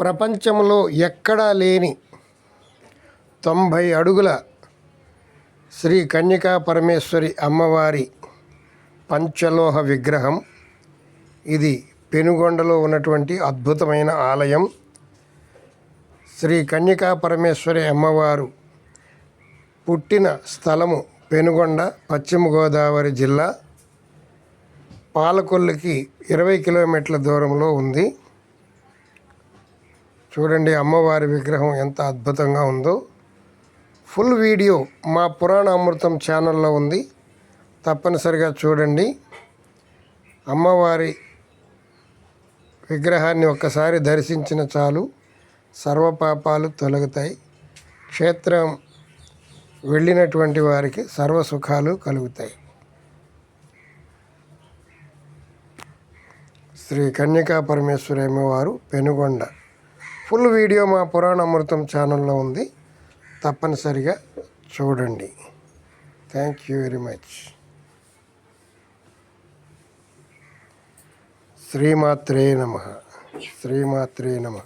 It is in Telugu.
ప్రపంచంలో ఎక్కడా లేని తొంభై అడుగుల శ్రీ కన్యకా పరమేశ్వరి అమ్మవారి పంచలోహ విగ్రహం. ఇది పెనుగొండలో ఉన్నటువంటి అద్భుతమైన ఆలయం. శ్రీ కన్యకా పరమేశ్వరి అమ్మవారు పుట్టిన స్థలము పెనుగొండ పశ్చిమ గోదావరి జిల్లా. పాలకొల్లుకి ఇరవై కిలోమీటర్ల దూరంలో ఉంది. చూడండి అమ్మవారి విగ్రహం ఎంత అద్భుతంగా ఉందో. ఫుల్ వీడియో మా పురాణ అమృతం ఛానల్లో ఉంది. తప్పనిసరిగా చూడండి. అమ్మవారి విగ్రహాన్ని ఒక్కసారి దర్శించిన చాలు. సర్వపాపాలు తొలగుతాయి. క్షేత్రం వెళ్ళినటువంటి వారికి సర్వ సుఖాలు కలుగుతాయి. శ్రీ కన్యకా పరమేశ్వరి అమ్మవారు పెనుగొండ. ఫుల్ వీడియో మా పురాణ అమృతం ఛానల్లో ఉంది. తప్పనిసరిగా చూడండి. థ్యాంక్ యూ వెరీ మచ్ శ్రీమాత్రే నమ. శ్రీమాత్రే నమ.